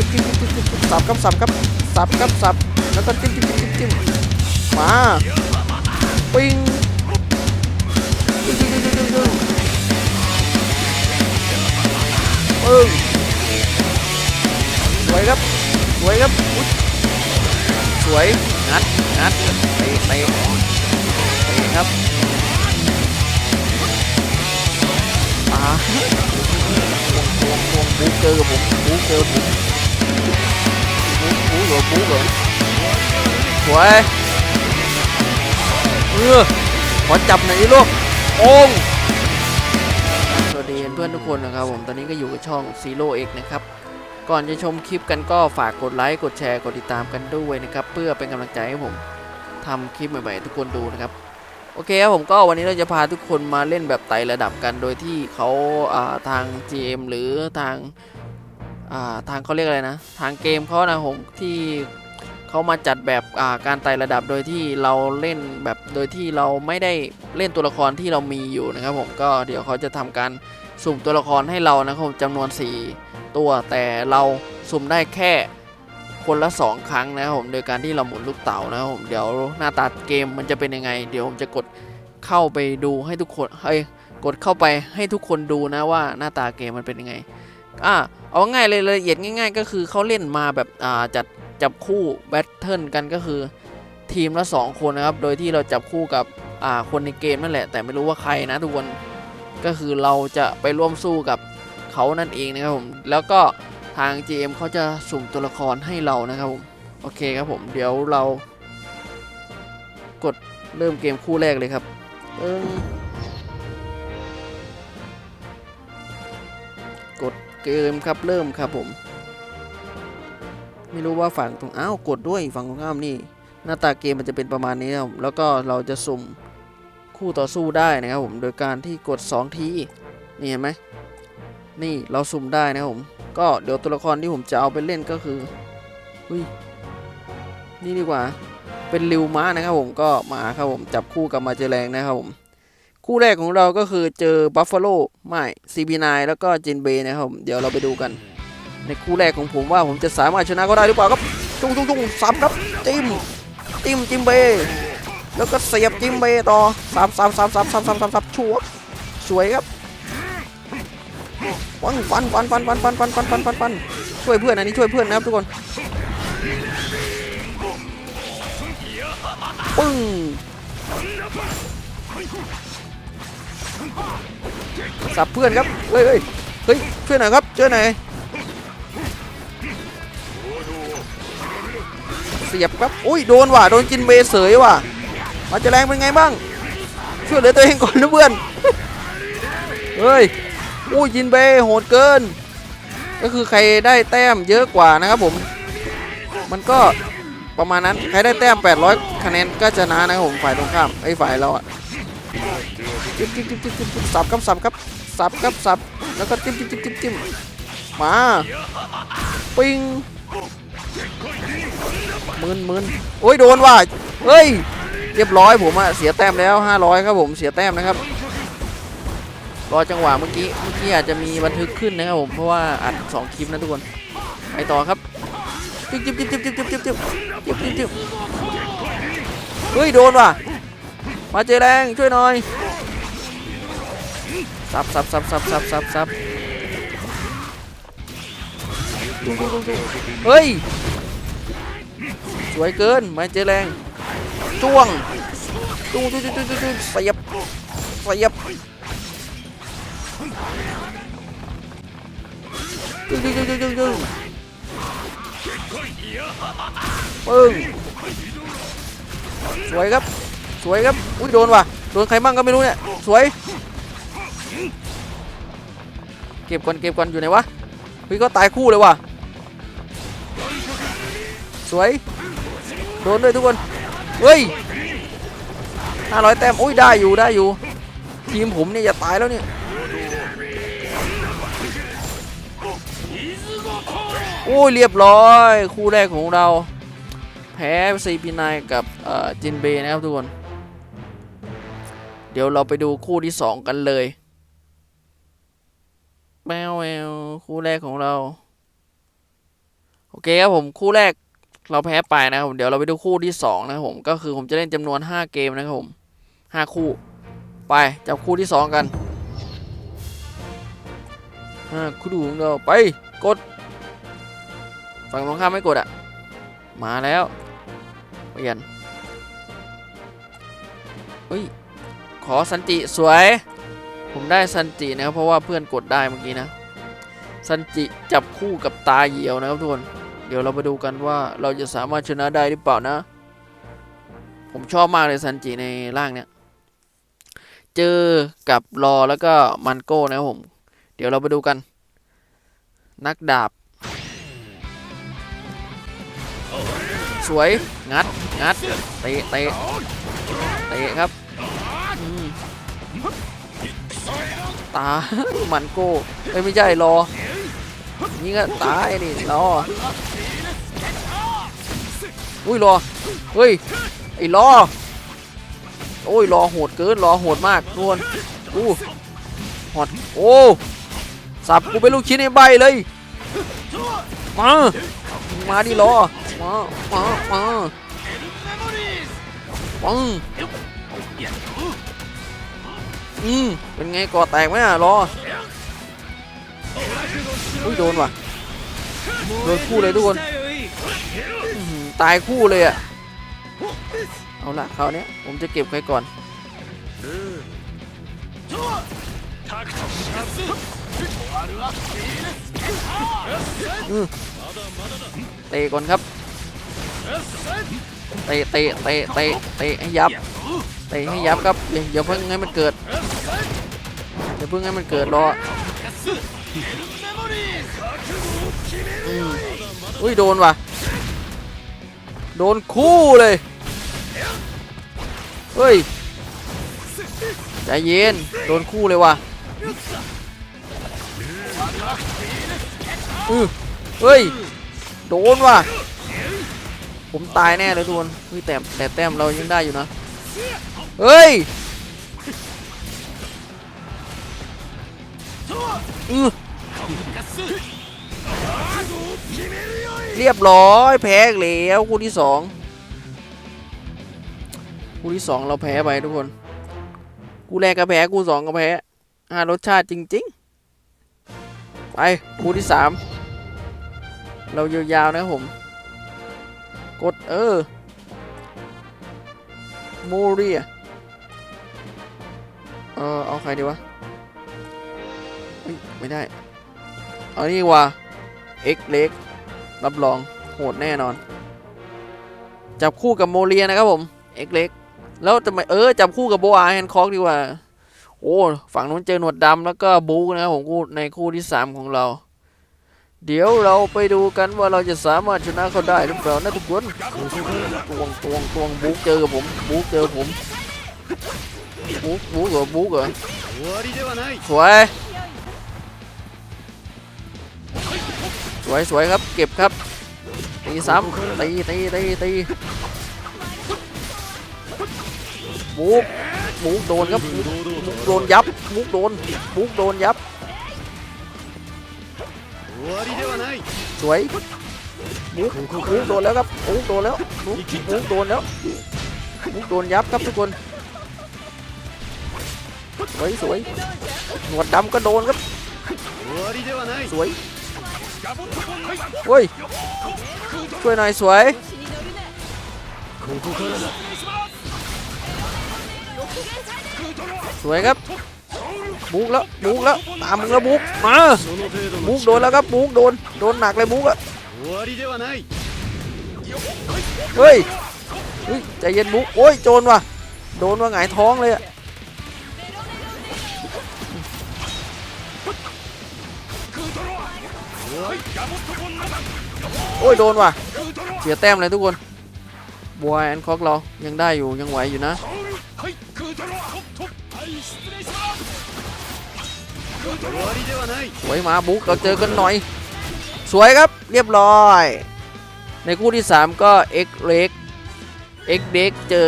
จิ้มจิ้มจิ้มจิ้มจิ้มสับครับสับครับสับครับสับแล้วก็จิ้มจิ้มจิ้มจิ้มมาปิ้งปึ้งสวยครับสวยครับสวยงัดงัดเตะเตะเตะครับอ่าพวงพวงบูเจ อกับผมบูเหรอหมูเหรอสวยเออขอจับหน่อยลูกโองสวัสดีเพื่อนทุกคนนะครับผมตอนนี้ก็อยู่กับช่อง Zero X นะครับก่อนจะชมคลิปกันก็ฝากกดไลค์กดแชร์กดติดตามกันด้วยนะครับเพื่อเป็นกำลังใจให้ผมทำคลิปใหม่ๆทุกคนดูนะครับโอเคครับผมก็วันนี้เราจะพาทุกคนมาเล่นแบบไต่ระดับกันโดยที่เขาาทาง GM หรือทาง ทางเขาเรียกอะไรนะ ทางเกมเขานะผมที่เขามาจัดแบบาการไต่ระดับโดยที่เราเล่นแบบโดยที่เราไม่ได้เล่นตัวละครที่เรามีอยู่นะครับผมก็เดี๋ยวเขาจะทำการสุ่มตัวละครให้เรานะครับจำนวน 4 ตัวแต่เราสุ่มได้แค่คนละ 2 ครั้งนะครับผมโดยการที่เราหมุนลูกเต๋านะครับผมเดี๋ยวหน้าตาเกมมันจะเป็นยังไง เดี๋ยวผมจะกดเข้าไปดูให้ทุกคนเฮ้ยกดเข้าไปให้ทุกคนดูนะว่าหน้าตาเกมมันเป็นยังไงอะ เอาง่ายเลยละเอียดง่าย ๆ ก็คือเขาเล่นมาแบบอ่าจัดจับคู่แบทเทิลกันก็คือทีมละ 2 คนนะครับ โดยที่เราจับคู่กับอ่าคนในเกมนั่นแหละ แต่ไม่รู้ว่าใครนะทุกคน ก็คือเราจะไปร่วมสู้กับเขานั่นเองนะครับผม แล้วก็ทาง GM เขาจะสุ่มตัวละครให้เรานะครับผม โอเคครับผม เดี๋ยวเรา กดเริ่มเกมคู่แรกเลยครับเอิ่ม เกมครับเริ่มครับผม ไม่รู้ว่าฝั่งตรงอ้าวกดด้วยฝั่งตรงข้ามนี่ หน้าตาเกมมันจะเป็นประมาณนี้ครับแล้วก็เราจะสุ่มคู่ต่อสู้ได้นะครับผมโดยการที่กด 2 ทีนี่เห็นไหมนี่เราสุ่มได้นะครับผม ก็เดี๋ยวตัวละครที่ผมจะเอาไปเล่นก็คืออุ้ยนี่ดีกว่าเป็นริวม้านะครับผมก็มาครับผมจับคู่กับมาเจแรงนะครับผม คู่แรกของเราก็คือเจอบัฟฟาโลไม่ซีบีนแล้วก็จินเบนะครับ เดี๋ยวเราไปดูกัน ในคู่แรกของผมว่าผมจะสามารถชนะเขาได้หรือเปล่าครับตุ้งตุ้งตุ้งซ้ำครับจิ้มจิ้มจิมเบ แล้วก็เสียบจิมเบต่อซ้ำซ้ำซ้ำซ้ำซ้ำซ้ำซ้ำซ้ำชัวสวยครับฟันฟันฟันฟันฟันฟันฟันฟันฟันฟันฟันช่วยเพื่อนอันนี้ช่วยเพื่อนนะครับทุกคนปึ้ง สับเพื่อนครับ เฮ้ยเฮ้ยเฮ้ยช่วยหน่อยครับช่วยหน่อยเสียบครับ อุ้ยโดนว่ะ โดนกินเบเสยว่ะ มาจะแรงเป็นไงบ้าง ช่วยเหลือตัวเองก่อนนะเพื่อน เฮ้ยอู้ยินเบโหดเกิน ก็คือใครได้แต้มเยอะกว่านะครับผม มันก็ประมาณนั้น ใครได้แต้ม 800 คะแนนก็ชนะนะครับผม ฝ่ายตรงข้าม ไอ้ฝ่ายเราอะ จิ้มจิ้มจิ้มจิ้มจิ้มจิ้มสับครับสับครับสับครับสับแล้วก็จิ้มจิ้มจิ้มจิ้มจิ้มมาปิงมืนมืนโอ้ยโดนว่ะเฮ้ยเรียบร้อยผมอะเสียแต้มแล้ว 500 ครับผมเสียแต้มนะครับรอจังหวะเมื่อกี้เมื่อกี้อาจจะมีบันทึกขึ้นนะครับผมเพราะว่าอัดสองคลิปนะทุกคนไปต่อครับจิ๊บจิ๊บจิ๊บจิ๊บจิ๊บจิ๊บจิ๊บจิ๊บจิ๊บจิ๊บจิ๊บเฮ้ยโดนว่ะมาเจแรงช่วยหน่อย ซับซับซับซับซับซับซับเฮ้ย สวยเกินมาเจแรงจ้วงตุ้งตุ้งตุ้งตุ้ตุ้งเสียบเสียบดึงดึงดึงดึงดึงดึงปึ้งสวยครับ สวยครับ อุ้ยโดนว่ะ โดนใครบ้างก็ไม่รู้เนี่ย สวย เก็บก่อนเก็บก่อนอยู่ไหนวะเฮ้ยก็ตายคู่เลยว่ะสวยโดนด้วยทุกคนเฮ้ยห้าร้อยแต้มอุ้ยได้อยู่ได้อยู่ ทีมผมเนี่ยจะตายแล้วเนี่ยโอ้ยเรียบร้อย คู่แรกของเรา แพ้ซีพีนกับจินเบนะครับทุกคน เดี๋ยวเราไปดูคู่ที่ 2 กันเลย แมวแมวคู่แรกของเรา โอเคครับผมคู่แรกเราแพ้ไปนะครับผมเดี๋ยวเราไปดูคู่ที่สองนะครับผมก็คือผมจะเล่นจำนวน5เกมนะครับผม5คู่ ไปจับคู่ที่สองกันห้าคู่ดูของเราไปกด ฝั่งตรงข้ามไม่กดอะ มาแล้วเปลี่ยนเฮ้ยขอสันติสวย ผมได้สันตินะครับเพราะว่าเพื่อนกดได้เมื่อกี้นะสันจิจับคู่กับตาเหยียวนะครับทุกคนเดี๋ยวเราไปดูกันว่าเราจะสามารถชนะได้หรือเปล่านะ ผมชอบมากเลยสันจิในร่างเนี้ยเจอกับรอแล้วก็มันโก้นะครับผม เดี๋ยวเราไปดูกัน นักดาบ สวยงัดงัดเตะเตะเตะครับ ตามันโก้เอ้ยไม่ใช่รอนี่ก็ตายนี่รออุ้ยรอเฮ้ยไอ้รอโอ้ยรอโหดเกินรอโหดมากทุกคนอู้หอดโอ้สับกูเป็นลูกชิ้นในใบเลยมามาดิรอมามามาปัง อืมเป็นไงก่อแตกไหมอะรออุ้ยโดนว่ะโดนคู่เลยทุกคนตายคู่เลยอะเอาละคราวเนี้ยผมจะเก็บใครก่อนเตะก่อนครับ เตะเตะเตะเตะเตะให้ยับ เตะให้ยับครับอย่าอย่าเพิ่งให้มันเกิดอย่าเพิ่งให้มันเกิดรออุ้ยโดนว่ะ โดนคู่เลย เฮ้ย ใจเย็น โดนคู่เลยว่ะอือเฮ้ย โดนว่ะ ผมตายแน่เลยทุกคนเฮ้ยแต่แต่แต้มเรายังได้อยู่นะ เฮ้ยอือเรียบร้อยแพ้อีกแล้วคู่ที่สองคู่ที่สองเราแพ้ไปทุกคนคู่แรกก็แพ้คู่สองก็แพ้อ่ารสชาติจริง ๆ ไปคู่ที่สามเรายาวๆนะครับผม กดเออ โมเรียเออเอาใครดีวะไม่ได้ เอานี่ว่ะเอ็กเล็กรับรองโหดแน่นอน จับคู่กับโมเรียนะครับผมเอ็กเล็กแล้วทำไมเออจับคู่กับโบอาแฮนคอกดีกว่า โอ้ฝั่งนู้นเจอหนวดดำแล้วก็บูนะครับผมคู่ในคู่ที่ 3 ของเรา เดี๋ยวเราไปดูกันว่าเราจะสามารถชนะเขาได้หรือเปล่านะทุกคนตวงตวงตวงบูเจอผมบูเจอผม บู๊บู๊เหรบู๊เหรสวย สวยสวยครับ เก็บครับตีซ้ำตีตีตีตีบุกบุกโดนครับบุกโดนยับบุกโดนบุกโดนยับ สวยบุกบุกโดนแล้วครับบุกโดนแล้วบุกบุกโดนแล้วบุกโดนยับครับทุกคน วยสวยหนวดดำก็โดนครับสวยเฮ้ยช่วยหน่อยสวยสวยครับบุกแล้วบุกแล้วตามมึงแล้วบุกมาบุกโดนแล้วครับบุกโดนโดนหนักเลยบุกอะเฮ้ยใจเย็นบุกโอ้ยโจนว่ะโดนว่าหงายท้องเลยอะ โอ้ยโดนว่ะ เสียแต้มเลยทุกคนบัวแอนคอกเรายังได้อยู่ยังไหวอยู่นะสวยมาบุกเราเจอกันหน่อย สวยครับเรียบร้อย ในคู่ที่ 3 ก็เอ็กเล็กเอ็กเด็กเจอ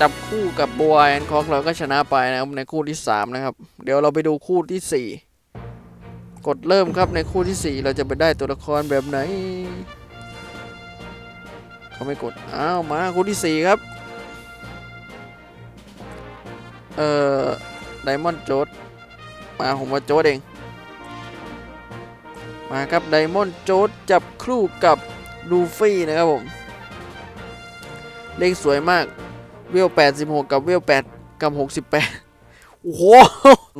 จับคู่กับบัวแอนคอกเราก็ชนะไปนะครับในคู่ที่ 3 นะครับ เดี๋ยวเราไปดูคู่ที่ 4 กดเริ่มครับในคู่ที่ 4 เราจะไปได้ตัวละครแบบไหนเขาไม่กด อ้าวมาคู่ที่สี่ครับ เอ่อไดมอนด์โจดมาผมว่าโจดเอง มาครับไดมอนด์โจดจับคู่กับลูฟี่นะครับผม เลขสวยมากเวล86 กับเวล8 กับ 68 โอ้โห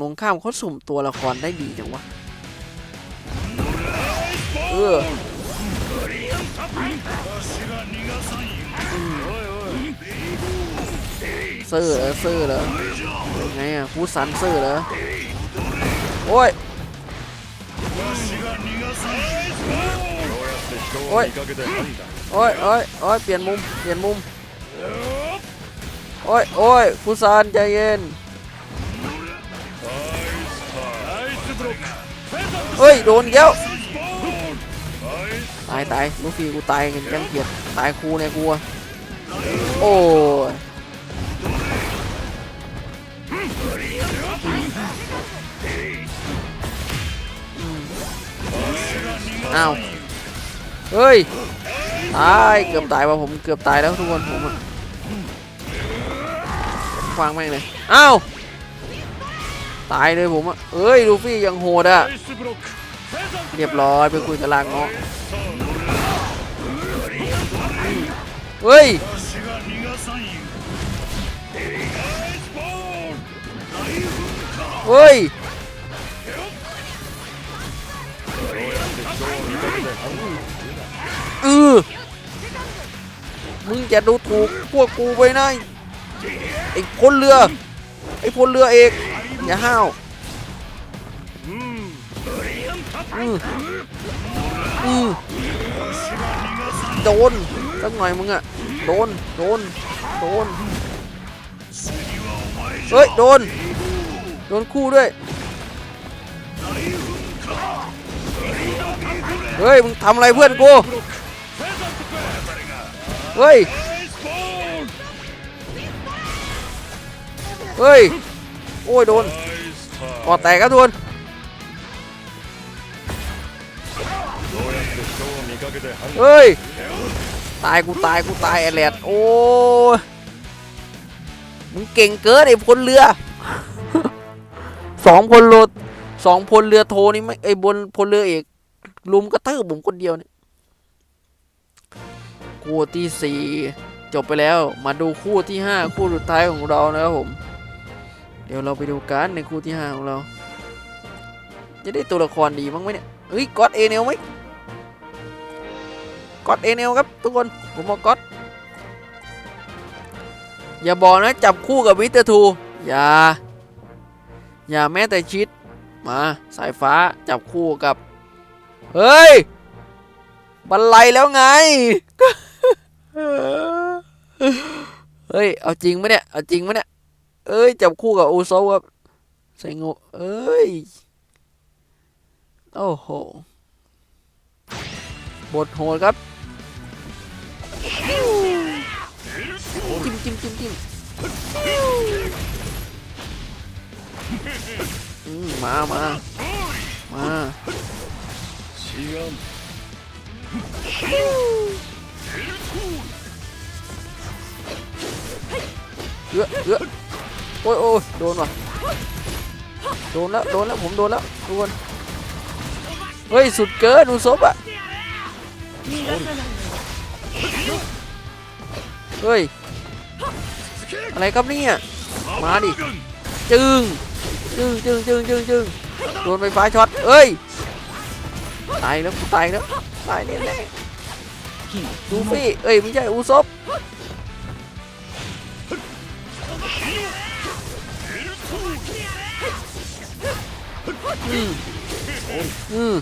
ลงข้ามเขาสุ่มตัวละครได้ดีจังวะ เออซอร์เหรอเซอร์เหรอไงอะฟูซันซื้อเหรอโอ้ยโอ้ยโอ้ยโอ้ยโอ้ยเปลี่ยนมุม เปลี่ยนมุม โอ้ยโอ้ยฟูซันใจเย็น เฮ้ย โดนเกี้ยวายตายลูฟี่กูตายกันยัมเกียดตายครูเนี่ยกูโอ้เอ้าเฮ้ยตายเกือบตายว่ะผมเกือบตายแล้วทุกคนผมอะฟังแม่งเลยเอ้าตายเลยผมอะเอ้ยลูฟี่ยังโหดอะเรียบร้อยไปคุยกับลางเนาะ เฮ้ยเฮ้ยเออมึงจะดูถูกพวกกูไปไหนไอ้พลเรือ ไอ้พลเรือเอกอย่าห้าวอืมอืมโดน สักหน่อยมึงอะโดน โดน โดน เฮ้ย โดน โดนคู่ด้วย เฮ้ย มึงทำอะไรเพื่อนกู เฮ้ย เฮ้ย โอ้ย โดนก่อแตกครับทุนเฮ้ย ตายกูตายกูตายไอแลดโอ้ยมึงเก่งเกินไอ้พลเรือสองพลเรือสองพลเรือโทนี่ไม่ไอ้บนพลเรือเอกลุมกระทืบผมคนเดียวเนี่ยคู่ที่สี่จบไปแล้วมาดูคู่ที่ห้าคู่สุดท้ายของเรานะครับผม เดี๋ยวเราไปดูกันในคู่ที่ห้าของเรา จะได้ตัวละครดีมั้งไหมเนี่ยเฮ้ยกอดเอเนลไหม กอดเอเนลครับทุกคนผมบอกกอดอย่าบอกนะจับคู่กับวิเตอร์ทูอย่า อย่าแม้แต่ชิดมาสายฟ้าจับคู่กับ เฮ้ยบันไลแล้วไง เฮ้ย เอาจริงไหมเนี่ย เอาจริงไหมเนี่ย เอ้ย จับคู่กับอูโซครับใส่งูเอ้ย โอ้โห บทโหดครับ จิ้มจิ้มจิ้มจิ้มอืมมามามา違うเอื้อเอื้อโอ้ยโอ้ยโดนว่ะโดนแล้ว โดนแล้ว ผมโดนแล้วทุกคนเฮ้ย สุดเกินอุซบอะเฮ้ย อะไรครับเนี่ย มาดิ จึง จึงจึงจึงจึงจึงโดนไฟฟ้าช็อต เอ้ย ตายแล้วกูตายแล้ว ตายแน่แน่ๆลูฟี่ เอ้ย ไม่ใช่อุซบอืมอืม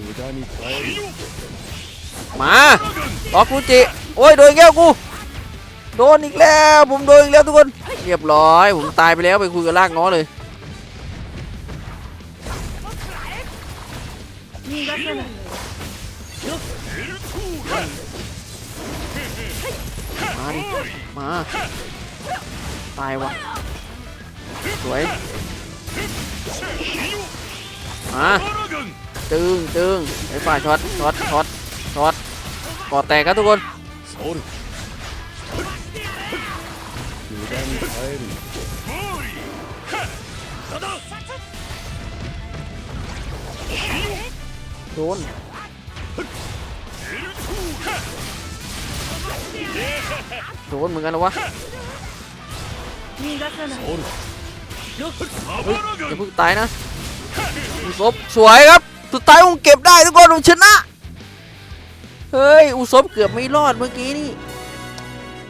無駄に耐える มาล็อกฟูจิโอ้ยโดนแก้วกูโดนอีกแล้วผมโดนอีกแล้วทุกคนเรียบร้อยผมตายไปแล้วไปคุยกับลากง้อเลยมาดิมาตายวะสวยมาตึงตึงไอ้ฝ่ายช็อตช็อตช็อต ช็อตก่อแตกครับทุกคนโดนโดนเหมือนกันหรอวะอย่าเพิ่งตายนะซบสวยครับ สุดท้ายคงเก็บได้ทุกคนผมชนะ เฮ้ย อุศบเกือบไม่รอดเมื่อกี้นี่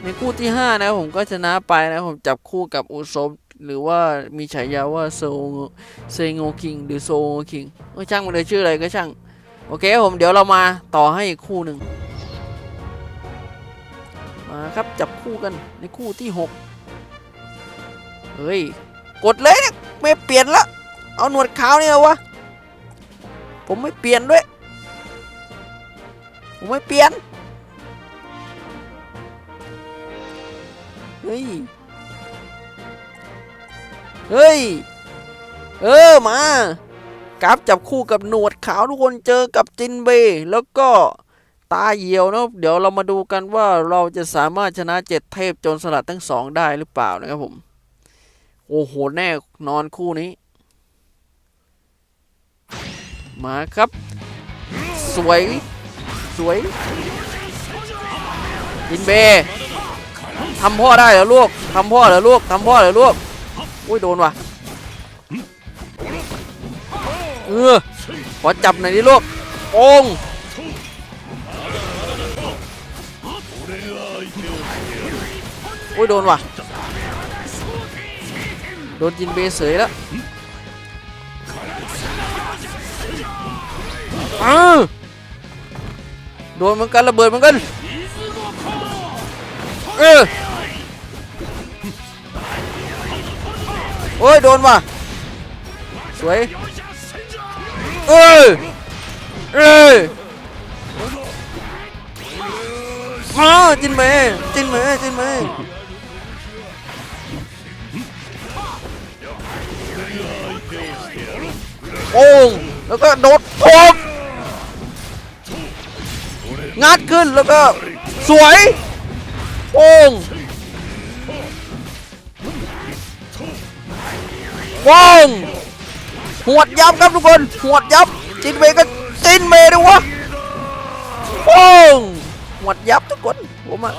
ในคู่ที่ 5 นะผมก็ชนะไปนะผมจับคู่กับอุศบหรือว่ามีฉายาว่าโซเซโงคิงหรือโซโงคิงก็ช่างมันเลยชื่ออะไรก็ช่าง โอเคผมเดี๋ยวเรามาต่อให้อีกคู่หนึ่งมาครับจับคู่กันในคู่ที่ 6 เฮ้ย กดเลยเนี่ยไม่เปลี่ยนละ เอาหนวดขาวนี่เหรอวะ ผมไม่เปลี่ยนด้วย ไม่เปลี่ยน เฮ้ย เฮ้ย เออ มากราฟจับคู่กับหนวดขาวทุกคนเจอกับจินเบย์แล้วก็ตาเหี่ยวนะเดี๋ยวเรามาดูกันว่าเราจะสามารถชนะเจ็ดเทพโจรสลัดทั้งสองได้หรือเปล่านะครับผม โอ้โห แน่นอนคู่นี้ มาครับ สวย สวยจินเบย์ทำพ่อได้เหรอลูกทำพ่อเหรอลูกทำพ่อเหรอลูกอุ้ยโดนว่ะเออขอจับหน่อยดิลูกโองอุ้ยโดนว่ะโดนจินเบย์เสยแล้วอ้า โดนเหมือนกันระเบิดเหมือนกันเออโอ้ยโดนว่ะสวยเอ้ยเออ้าจินเมย์จินเมย์จินเมย์โอ่งแล้วก็โดดโอบ งัดขึ้นแล้วก็สวยโป้งว้องหวดยับครับทุกคนหวดยับจินเมก็จินเมด้วยวะว้องหวดยับทุกคนผมอะ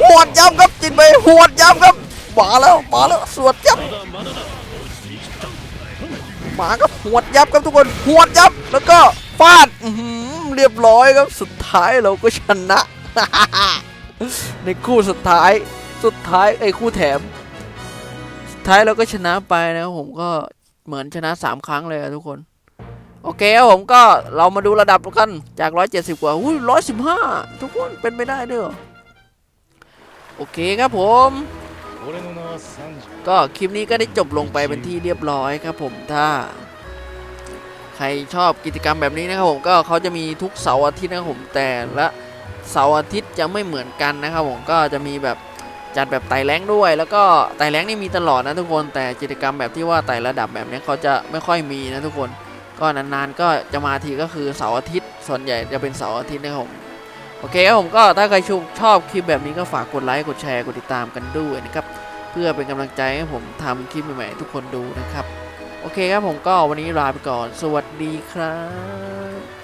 หวดยับครับจินเมหวดยับครับ มาแล้วมาแล้วสวดยับหมาก็หวดยับครับทุกคนหวดยับแล้วก็ฟาดเรียบร้อยครับสุดท้ายเราก็ชนะ ในคู่สุดท้ายสุดท้ายไอ้คู่แถม สุดท้ายเราก็ชนะไปนะผมก็เหมือนชนะ 3 ครั้งเลยทุกคนโอเคครับผมก็เรามาดูระดับกันจาก 170 กว่าอุ้ย115 ทุกคนเป็นไม่ได้เด้อโอเคครับผม ก็คลิปนี้ก็ได้จบลงไปเป็นที่เรียบร้อยครับผมถ้า ใครชอบกิจกรรมแบบนี้นะครับผมก็เขาจะมีทุกเสาร์อาทิตย์นะครับผมแต่ละเสาร์อาทิตย์จะไม่เหมือนกันนะครับผมก็จะมีแบบจัดแบบไต่แรงด้วย แล้วก็ไต่แรงนี่มีตลอดนะทุกคนแต่กิจกรรมแบบที่ว่าไต่ระดับแบบนี้เขาจะไม่ค่อยมีนะทุกคนก็นานๆก็จะมาทีก็คือเสาร์อาทิตย์ส่วนใหญ่จะเป็นเสาร์อาทิตย์นะครับผมโอเคครับผมก็ถ้าใครชมชอบคลิปแบบนี้ก็ฝากกดไลค์กดแชร์กดติดตามกันด้วยนะครับ พื่อเป็นกำลังใจให้ผมทำคลิปใหม่ๆให้ทุกคนดูนะครับ โอเคครับผมก็วันนี้ลาไปก่อน สวัสดีครับ